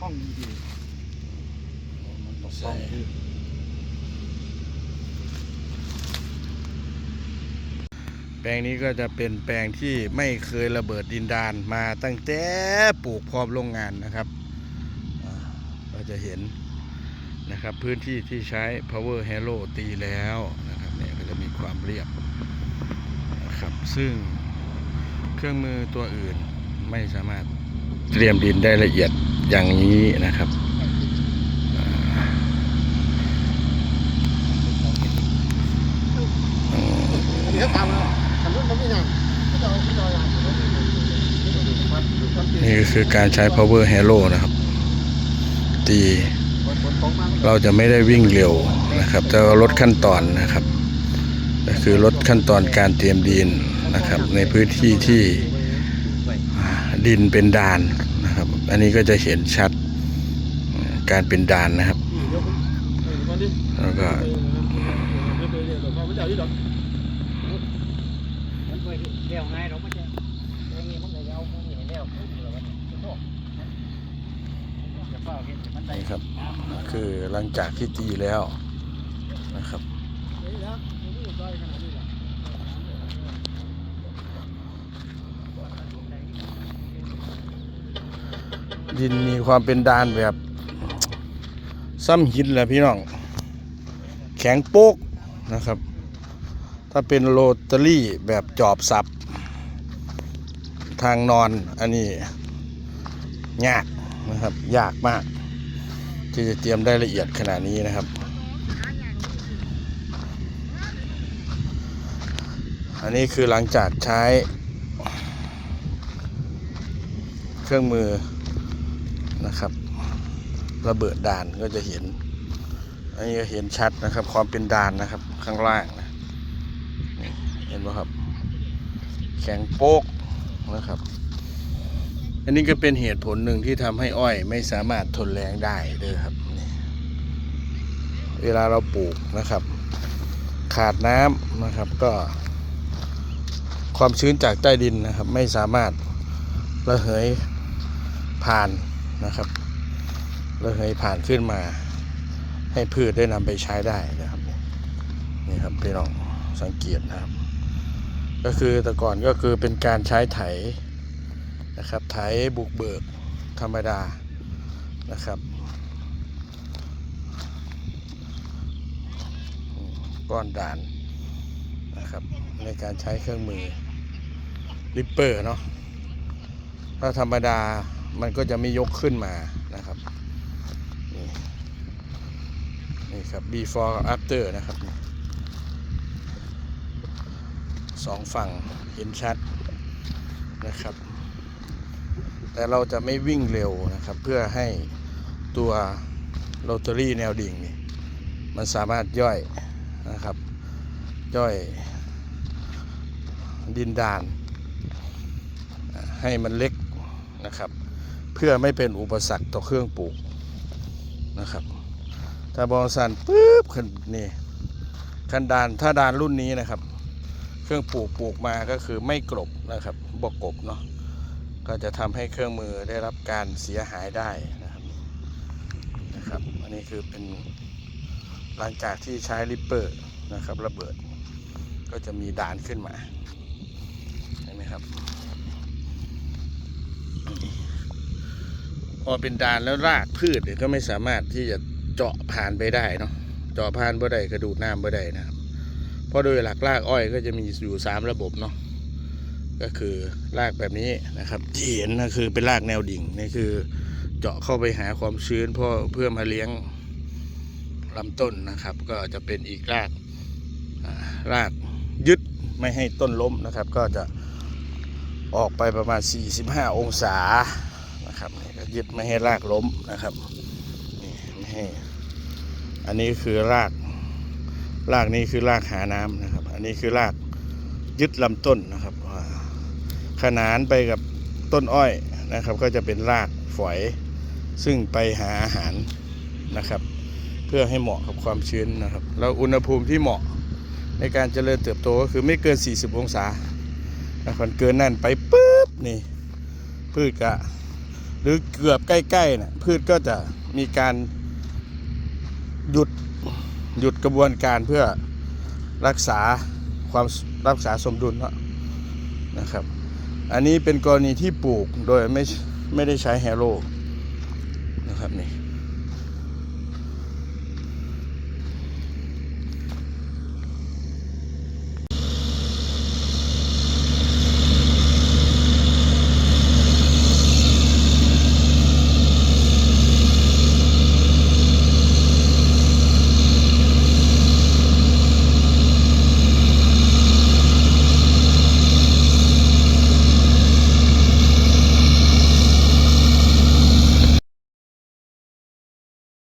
ป้องดีๆมันต้องป้องดีแปลงนี้ก็จะเป็นแปลงที่ไม่เคยระเบิดดินดานมาตั้งแต่ปลูกพร้อมโรงงานนะครับอ่าก็จะเห็นนะครับพื้นที่ที่ใช้ power halo ตีแล้วนะครับเนี่ยก็จะมีความเรียบนะครับซึ่งเครื่องมือตัวอื่นไม่สามารถเตรียมดินได้ละเอียด อย่างนี้นะครับนี่คือการใช้ power halo นะครับ ตี เราจะไม่ได้วิ่งเร็วนะครับแต่ว่าลดขั้นตอนนะครับ ก็คือลดขั้นตอนการเตรียมดินนะครับ ในพื้นที่ที่ดินเป็นดาน อันนี้ก็จะเห็นชัดการเป็นดานนะครับ แล้วก็นี่ครับ คือหลังจากที่ตีแล้วนะครับ ดินมีความเป็นดานแบบซ้ำหินแหละพี่น้อง แข็งโป๊กนะครับ ถ้าเป็นโรตารี่แบบจอบสับ ทางนอนอันนี้ยากนะครับ ยากมาก ที่จะเตรียมได้ละเอียดขนาดนี้นะครับ อันนี้คือหลังจากใช้ เครื่องมือ นะครับ ระเบิดด่านก็จะเห็นอันนี้เห็นชัดนะครับ ความเป็นด่านนะครับ ข้างล่างนะเห็นไหมครับ แข็งโป๊กนะครับ อันนี้ก็เป็นเหตุผลหนึ่งที่ทำให้อ้อยไม่สามารถทนแรงได้เลยครับ เวลาเราปลูกนะครับ ขาดน้ำนะครับก็ความชื้นจากใต้ดินนะครับ ไม่สามารถระเหยผ่าน นะครับระเหยผ่านขึ้นมา ให้พืชได้นำไปใช้ได้นะครับนี่ครับพี่น้องสังเกตนะครับ ก็คือแต่ก่อนก็คือเป็นการใช้ไถนะครับไถบุกเบิกธรรมดานะครับ ก้อนด่านนะครับในการใช้เครื่องมือริปเปอร์เนาะถ้าธรรมดา มันก็จะไม่ยกขึ้นมานะครับ นี่นี่ครับ before กับ after นะครับสองฝั่งเห็นชัดนะครับ แต่เราจะไม่วิ่งเร็วนะครับ เพื่อให้ตัวโรตารี่แนวดิ่งนี่มันสามารถย่อยนะครับ ย่อยดินดาน ให้มันเล็กนะครับ พื่อไม่เป็นอุปสรรคต่อเครื่องปลูกนะครับ ถ้าบอลสันปุ๊บขึ้นนี่คันดานถ้าดานรุ่นนี้นะครับ เครื่องปลูกปลูกมาก็คือไม่กลบนะครับบกกบเนาะก็จะทำให้เครื่องมือได้รับการเสียหายได้นะครับนะครับ อันนี้คือเป็นหลังจากที่ใช้ริปเปอร์นะครับระเบิด ก็จะมีด่านขึ้นมาเห็นไหมครับ อเป็นดานแล้วรากพืชก็ไม่สามารถที่จะเจาะผ่านไปได้เนาะเจาะผ่านบ่ได้กระดูดน้ำบ่ได้นะครับเพราะโดยหลักรากอ้อยก็จะมีอยู่สามระบบเนาะก็คือรากแบบนี้นะครับที่เห็นนะคือเป็นรากแนวดิ่งนี่คือเจาะเข้าไปหาความชื้นเพื่อเพื่อมาเลี้ยงลำต้นนะครับ ก็จะเป็นอีกรากรากยึดไม่ให้ต้นล้มนะครับ ก็จะออกไปประมาณ 45 องศา นะครับยึดไม่ให้รากล้มนะครับนี่ไม่ให้อันนี้คือรากรากนี้คือรากหาน้ำนะครับ อันนี้คือรากยึดลำต้นนะครับขนานไปกับต้นอ้อยนะครับ ก็จะเป็นรากฝอย ซึ่งไปหาอาหารนะครับ เพื่อให้เหมาะกับความชื้นนะครับ แล้วอุณหภูมิที่เหมาะในการเจริญเติบโตก็คือไม่เกิน 40 องศาถ้ามันเกินนั่นไปปุ๊บนี่พืชกะ หรือเกือบใกล้ๆนี่พืชก็จะมีการหยุดหยุดกระบวนการเพื่อรักษาความรักษาสมดุลเนาะนะครับ อันนี้เป็นกรณีที่ปลูกโดยไม่ไม่ได้ใช้แฮโร่นะครับนี่